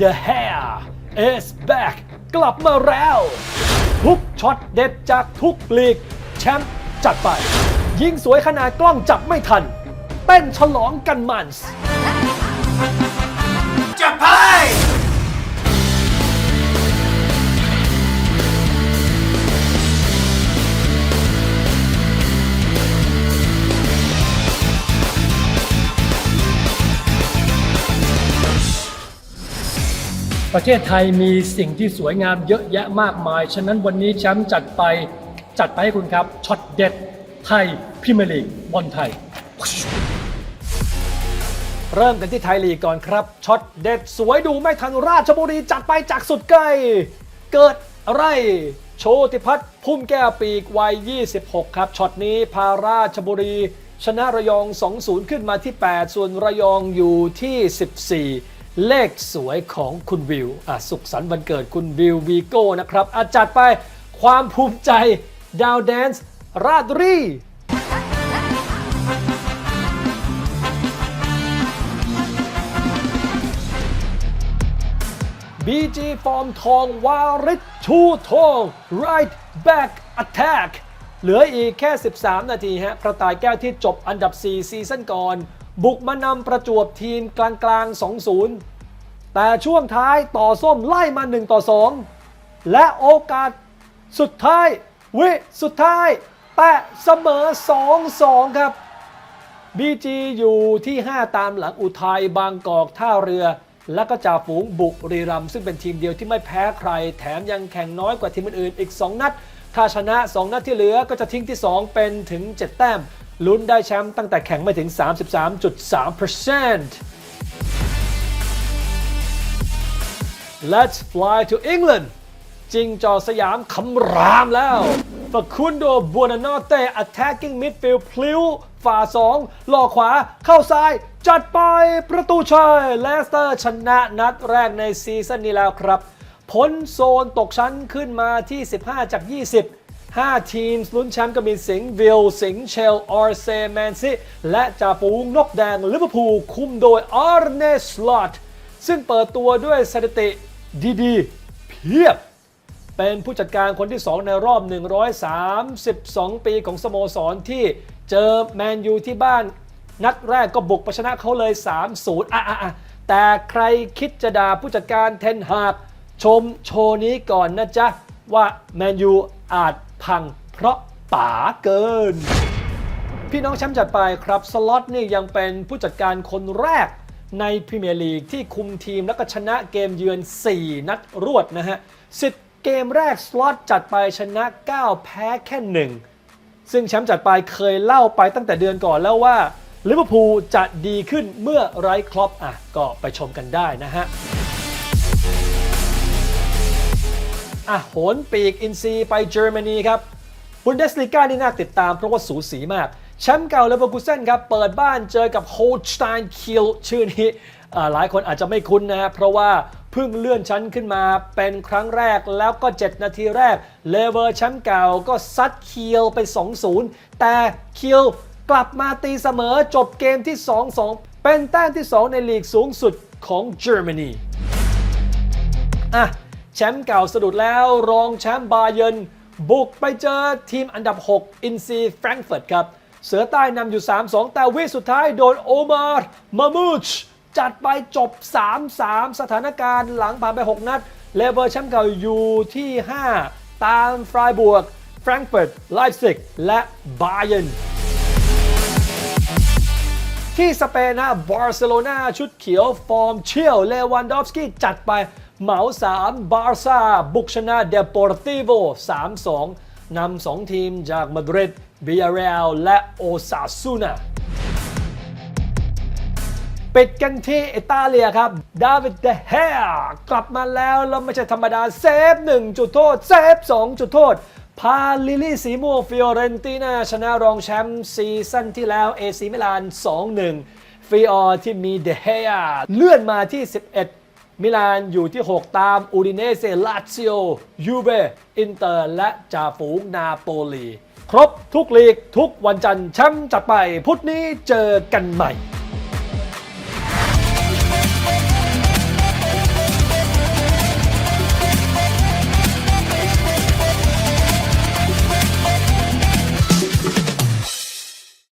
The Hair is back กลับมาแล้ว ทุกช็อตเด็ดจากทุกลีก แชมป์จัดไป ยิงสวยขนาดกล้องจับไม่ทัน เต้นฉลองกันมันส์จับไป ประเทศไทยมีสิ่งที่สวยงามเยอะแยะมากมาย ฉะนั้นวันนี้แชมป์จัดไปจัดไปให้คุณครับช็อตเด็ดไทยพรีเมียร์ลีกบอลไทย เริ่มกันที่ไทยลีกก่อนครับช็อตเด็ดสวยดูไม่ทันราชบุรีจัดไปจากสุดใกล้เกิดอะไร โชติพัฒน์พุ่มแก้วปีกวัย 26 ครับช็อตนี้พาราชบุรี ชนะระยอง 2-0 ขึ้นมาที่ 8 ส่วนระยองอยู่ที่ 14 เลขสวยของคุณวิวอะสุขสันต์วันเกิดคุณวิววีโก้นะครับอาจัดไปความภูมิใจดาวแดนซ์ราดรี BG ฟอร์มทองวาริศชูทอง right back attack เหลืออีกแค่ 13 นาทีฮะกระต่ายแก้วที่จบอันดับ 4 ซีซั่นก่อน บุกมานำประจวบทีมกลางกลางๆ 2-0 แต่ช่วงท้ายต่อส้มไล่มา 1 ต่อ 2 และโอกาสสุดท้าย วิสุดท้าย แตะเสมอ 2-2 ครับ BG อยู่ที่ 5 ตามหลังอุทัยบางกอกท่าเรือ และก็จ่าฝูงบุรีรัมซึ่งเป็นทีมเดียวที่ไม่แพ้ใคร แถมยังแข่งน้อยกว่าทีมอื่นๆอีก 2 นัด ถ้าชนะ 2 นัดที่เหลือก็จะทิ้งที่ 2 เป็นถึง 7 แต้ม ลุ้นได้แชมป์ตั้งแต่แข่งไม่ถึง 33.3% Let's fly to England จิงจอสยามคำรามแล้วฟาคุนโดบัวนานอเต attacking midfield พลิ้วฝ่าสองหลอกขวาเข้าซ้าย จัดไปประตูชัยเลสเตอร์ชนะนัดแรกในซีซั่นนี้แล้วครับ พ้นโซนตกชั้นขึ้นมาที่ 15 จาก 20 5 ทีมลุ้นแชมป์ก็มีสิงห์วิลสิงห์เชลออร์เซแมนซิและจ่าฝูงนกแดงลิเวอร์พูลคุมโดยอาร์เนสลอตซึ่งเปิดตัวด้วยสถิติดีๆ เพียบ เป็นผู้จัดการคนที่ 2 ในรอบ 132 ปีของสโมสรที่เจอแมนยูที่บ้าน นัดแรกก็บุกไปชนะเขาเลย 3-0 อะอะอะแต่ใครคิดจะด่าผู้จัดการเทนฮากชมโชว์นี้ก่อนนะจ๊ะ ว่าแมนยูอาจ พังเพราะป๋าเกิน พี่น้องแชมป์จัดไปครับ สล็อตนี่ยังเป็นผู้จัดการคนแรกในพรีเมียร์ลีกที่คุมทีมแล้วก็ชนะเกมเยือน 4 นัดรวดนะฮะ 10 เกมแรกสล็อตจัดไปชนะ 9 แพ้แค่ 1 ซึ่งแชมป์จัดไปเคยเล่าไปตั้งแต่เดือนก่อนแล้วว่าลิเวอร์พูลจะดีขึ้นเมื่อไร้ครอปอะก็ไปชมกันได้นะฮะ อะโหนปีกอินซีไปเยอรมนีครับบุนเดสลีกานี่น่าติดตามเพราะว่าสูสีมาก แชมป์เก่าเลเวอร์คูเซนครับ เปิดบ้านเจอกับโฮลสไตน์คิลชื่อนี้หลายคนอาจจะไม่คุ้นนะฮะเพราะว่าเพิ่งเลื่อนชั้นขึ้นมาเป็นครั้งแรกแล้วก็ 7 นาทีแรก เลเวอร์แชมป์เก่าก็ซัดคิลไป 2-0 แต่คิลกลับมาตีเสมอจบเกมที่ 2-2 เป็นแต้มที่ 2 ในลีกสูงสุดของเยอรมนีอะ แชมป์เก่าสะดุดแล้วรองแชมป์บาเยิร์นบุกไปเจอทีมอันดับ 6 อินซีแฟรงก์เฟิร์ตครับ เสือใต้นำอยู่ 3-2 แต่วิสุดท้ายโดนโอมาร์มามูชจัดไปจบ 3-3 สถานการณ์หลังผ่านไป 6 นัด เลเวอร์แชมป์เก่าอยู่ที่ 5 ตามฟรายบวกแฟรงก์เฟิร์ตไลฟ์ซิกและบาเยิร์นที่สเปนนะบาร์เซโลนาชุดเขียวฟอร์มเชี่ยวเลวันดอฟสกี้จัดไป เหมา3บาร์ซ่าบุกชนะเดปอร์ติโว3-2 นำ2ทีมจากมาดริดเบียเรลและโอซาซูนาปิดกันที่อิตาเลียครับ ดาวิดเดเฮกลับมาแล้วแล้วไม่ใช่ธรรมดา เซฟ 1 จุดโทษ เซฟ 2 จุดโทษ พาลิลี่สีม่วงฟิออเรนตินาชนะรองแชมป์ซีซั่นที่แล้วเอซีมิลาน 2-1 ฟิออที่มีเดเฮเลื่อนมาที่ 11 มิลานอยู่ที่ 6 ตาม อูดิเนเซลาซิโอ ยูเบ อินเตอร์ และจ่าฝูงนาโปลี ครบทุกลีกทุกวันจันทร์แชมป์จัดไป พุธนี้เจอกันใหม่